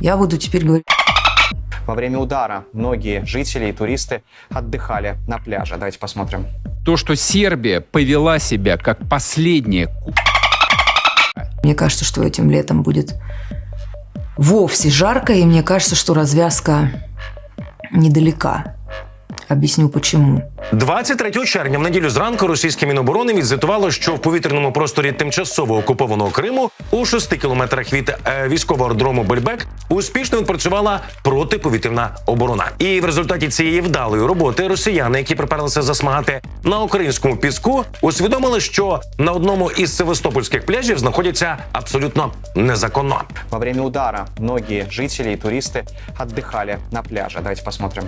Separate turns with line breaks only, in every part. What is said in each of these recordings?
Я буду теперь говорить
Во время удара многие жители и туристы отдыхали на пляже. Давайте посмотрим.
То, что Сербия повела себя как последняя ку-
Мне кажется, что этим летом будет вовсе жарко, и мне кажется, что развязка недалека. Объясню почему.
23 червня в неділю зранку російське міноборони відзвітувало, що в повітряному просторі тимчасово окупованого Криму у 6 кілометрах від е, військового аеродрому Бельбек успішно відпрацювала протиповітряна оборона. І в результаті цієї вдалої роботи росіяни, які приперлися засмагати на українському піску, усвідомили, що на одному із севастопольських пляжів знаходяться абсолютно незаконно.
Во время удара многие жители и туристы отдыхали на пляже. Давайте посмотрим.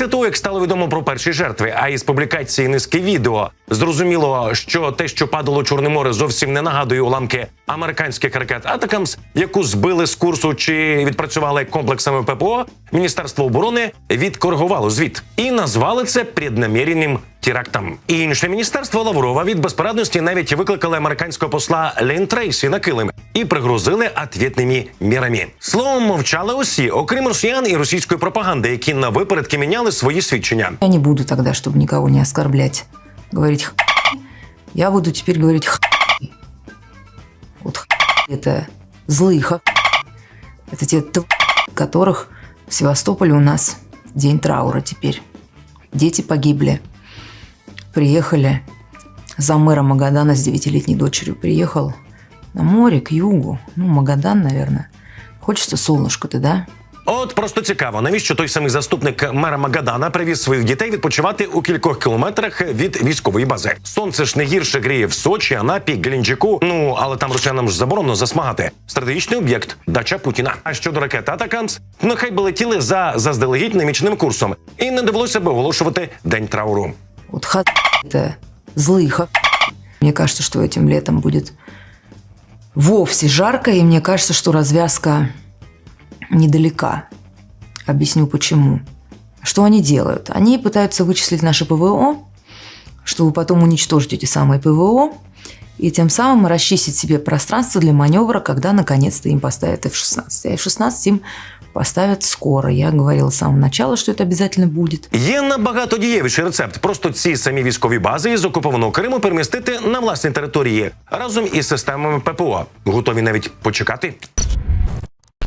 Після того, як стало відомо про перші жертви, а із публікації низки відео зрозуміло, що те, що падало Чорне море, зовсім не нагадує уламки американських ракет Атакамс, яку збили з курсу чи відпрацювали комплексами ППО. Міністерство оборони відкоригувало звіт і назвали це преднаміреним терактом. І інше міністерство Лаврова від безпорадності навіть викликали американського посла Лейн Трейсі на килим і пригрозили ответними мірами. Словом, мовчали усі, окрім росіян і російської пропаганди, які на випередки міняли свої свідчення.
Я не буду тогда, чтобы никого не оскорблять, говорить х**. Я буду теперь говорить х**. Вот х**. это злые х**. Это те, тв- которых в Севастополе у нас день траура теперь. Дети погибли. Приехали за мэра Магадана с девятилетней дочерью. Приехал на море, к югу. Ну, Магадан, наверное. Хочется солнышко-то, да?
От просто цікаво, навіщо той самий заступник мера Магадана привіз своїх дітей відпочивати у кількох кілометрах від військової бази. Сонце ж не гірше гріє в Сочі, Анапі, Геленджику. Ну але там росіянам ж заборонено засмагати. Стратегічний об'єкт дача Путіна. А щодо ракет Атакамс, нехай би летіли за заздалегідь наміченим курсом, і не довелося би оголошувати день трауру.
Вот ха это злые Мне кажется, что этим летом будет вовсе жарко, и мне кажется, что развязка недалека. Объясню почему. Что они делают? Они пытаются вычислить наше ПВО, чтобы потом уничтожить эти самые ПВО, и тем самым расчистить себе пространство для маневра, когда наконец-то им поставят F-16. А F-16 им поставят скоро. Я говорила с самого начала, що це обязательно буде.
Є набагато дієвіший рецепт. Просто ці самі військові бази із окупованого Криму перемістити на власні території разом із системами ППО. Готові навіть почекати.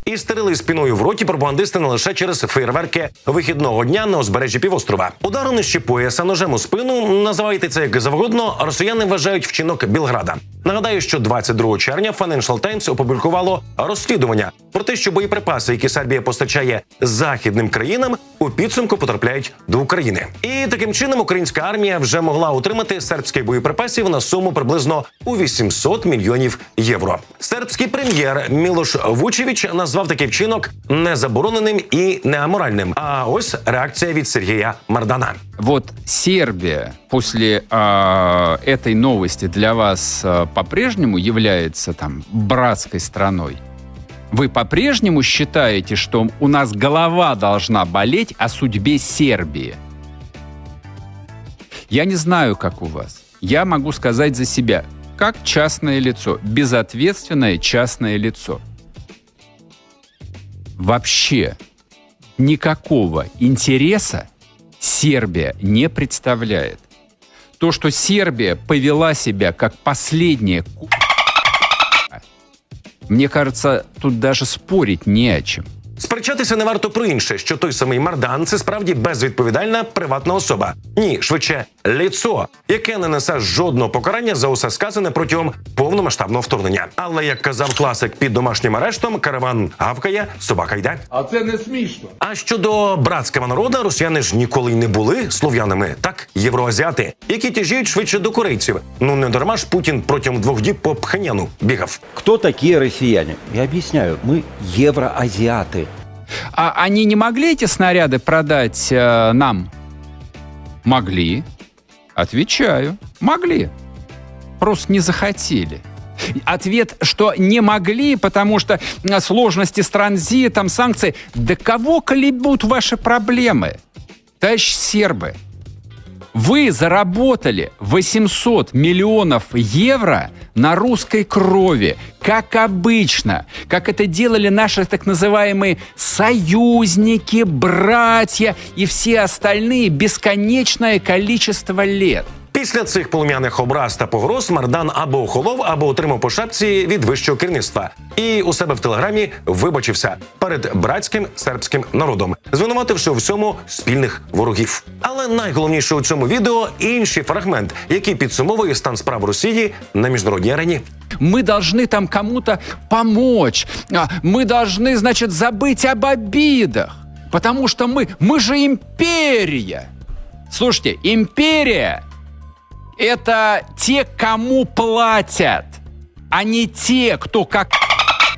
І стерили спіною в роті пропагандисти не лише через фейерверки вихідного дня на узбережжі півострова. Удару нижче пояса ножем у спину називайте це як завгодно. Росіяни вважають вчинок Білграда. Нагадаю, що 22 червня Financial Times опублікувало розслідування про те, що боєприпаси, які Сербія постачає західним країнам, у підсумку потрапляють до України. І таким чином українська армія вже могла отримати сербських боєприпасів на суму приблизно у 800 мільйонів євро. Сербський прем'єр Мілош Вучевич назвав такий вчинок незабороненим і неаморальним. А ось реакція від Сергія Мардана.
Вот Сербия после а, этой новости для вас а, по-прежнему является там братской страной? Вы по-прежнему считаете, что у нас голова должна болеть о судьбе Сербии? Я не знаю, как у вас. Я могу сказать за себя, как частное лицо, безответственное частное лицо. Вообще никакого интереса Сербия не представляет. То, что Сербия повела себя как последняя мне кажется, тут даже спорить не о чем.
Сперечатися не варто про інше, що той самий Мардан це справді безвідповідальна приватна особа. Ні, швидше ліцо, яке не несе жодного покарання за усе сказане протягом повномасштабного вторгнення. Але як казав класик під домашнім арештом, караван гавкає, собака йде.
А це не смішно.
А щодо братського народу, росіяни ж ніколи й не були слов'янами, так євроазіати, які тяжіють швидше до корейців. Ну не дарма ж Путін протягом двох діб по Пхеньяну бігав.
Кто такие россияне? Я объясняю. Мы евроазиаты.
А они не могли эти снаряды продать э, нам? Могли. Отвечаю. Могли. Просто не захотели. Ответ, что не могли, потому что э, сложности с транзитом, санкции. Да кого колебут ваши проблемы? Товарищ сербы, Вы заработали 800 миллионов евро на русской крови, как обычно, как это делали наши так называемые союзники, братья и все остальные бесконечное количество лет.
Після цих полум'яних образ та погроз Мардан або охолов, або отримав по шапці від вищого керівництва. І у себе в телеграмі вибачився перед братським сербським народом, звинувативши у всьому спільних ворогів. Але найголовніше у цьому відео інший фрагмент, який підсумовує стан справ Росії на міжнародній арені.
Мы должны там кому-то помочь. А, Мы должны, значит, забыть об обидах. Потому что мы, мы же империя. Слушайте, империя – Это те, кому платят, а не те, кто как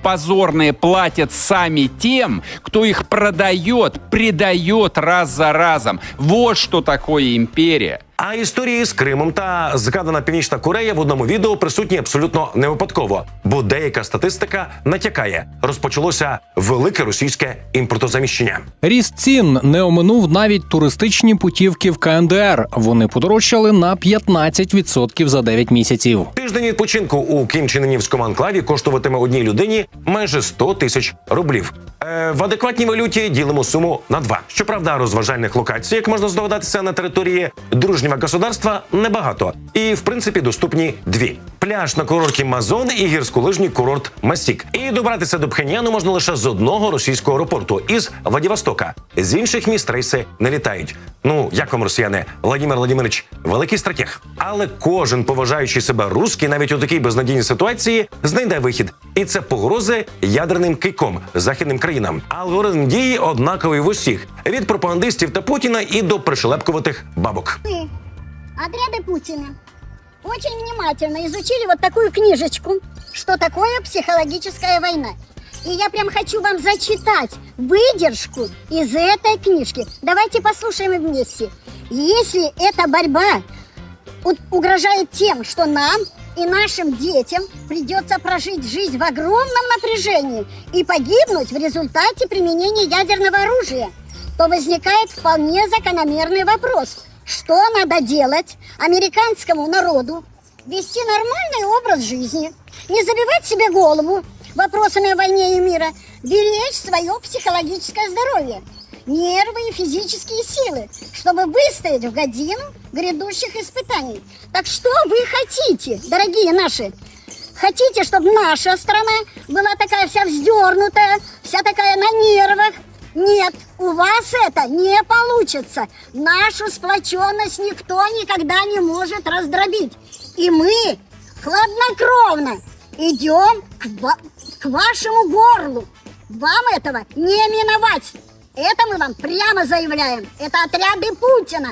позорные платят сами тем, кто их продает, предает раз за разом. Вот что такое империя.
А історії з Кримом та згадана Північна Корея в одному відео присутні абсолютно не випадково, бо деяка статистика натякає. Розпочалося велике російське імпортозаміщення.
Ріст цін не оминув навіть туристичні путівки в КНДР. Вони подорожчали на 15% за 9 місяців.
Тиждень відпочинку у Кімчининівському анклаві коштуватиме одній людині майже 100 тисяч рублів. Е, в адекватній валюті ділимо суму на два. Щоправда, розважальних локацій, як можна здогадатися, на території дружнього государства небагато. І в принципі доступні дві: пляж на курорті Мазон і гірськолижній курорт Масік. І добратися до Пхеньяну можна лише з одного російського аеропорту із Владивостока. З інших міст рейси не літають. Ну як вам росіяни, Владимир Владимирович, великий стратег. Але кожен поважаючий себе русський, навіть у такій безнадійній ситуації, знайде вихід, і це погрози ядерним кийком західним країнам. Алгоритм дії однаковий в усіх від пропагандистів та Путіна і до пришелепкуватих бабок.
Мы, отряды Путина, очень внимательно изучили вот такую книжечку, что такое психологическая война. И я прям хочу вам зачитать выдержку из этой книжки. Давайте послушаем вместе. Если эта борьба у- угрожает тем, что нам и нашим детям придется прожить жизнь в огромном напряжении и погибнуть в результате применения ядерного оружия, то возникает вполне закономерный вопрос. Что надо делать американскому народу? Вести нормальный образ жизни, не забивать себе голову вопросами о войне и мира, беречь свое психологическое здоровье, нервы и физические силы, чтобы выстоять в годину грядущих испытаний. Так что вы хотите, дорогие наши? Хотите, чтобы наша страна была такая вся вздернутая, вся такая на нервах? Нет, у вас это не получится. Нашу сплоченность никто никогда не может раздробить. И мы хладнокровно идем к, к вашему горлу. Вам этого не миновать. Это мы вам прямо заявляем. Это отряды Путина.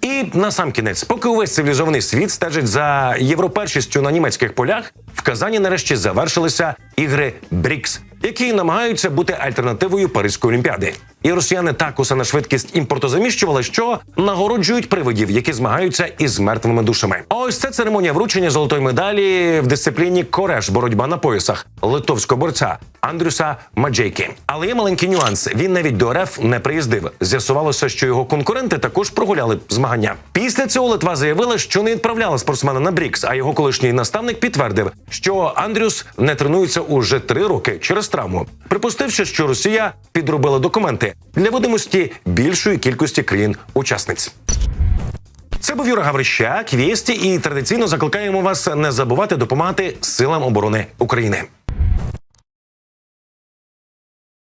І на сам кінець, поки увесь цивілізований світ стежить за європершістю на німецьких полях, в Казані нарешті завершилися ігри БРІКС, які намагаються бути альтернативою Паризької олімпіади. І росіяни так усе на швидкість імпортозаміщували, що нагороджують привидів, які змагаються із мертвими душами. А ось це церемонія вручення золотої медалі в дисципліні кореш боротьба на поясах литовського борця Андрюса Маджейки. Але є маленький нюанс. Він навіть до РФ не приїздив. З'ясувалося, що його конкуренти також прогуляли змагання. Після цього Литва заявила, що не відправляла спортсмена на Брікс, а його колишній наставник підтвердив, що Андрюс не тренується уже три роки через травму, припустивши, що Росія підробила документи для видимості більшої кількості країн-учасниць. Це був Юра Гаврищак, Вєсті, і традиційно закликаємо вас не забувати допомагати силам оборони України.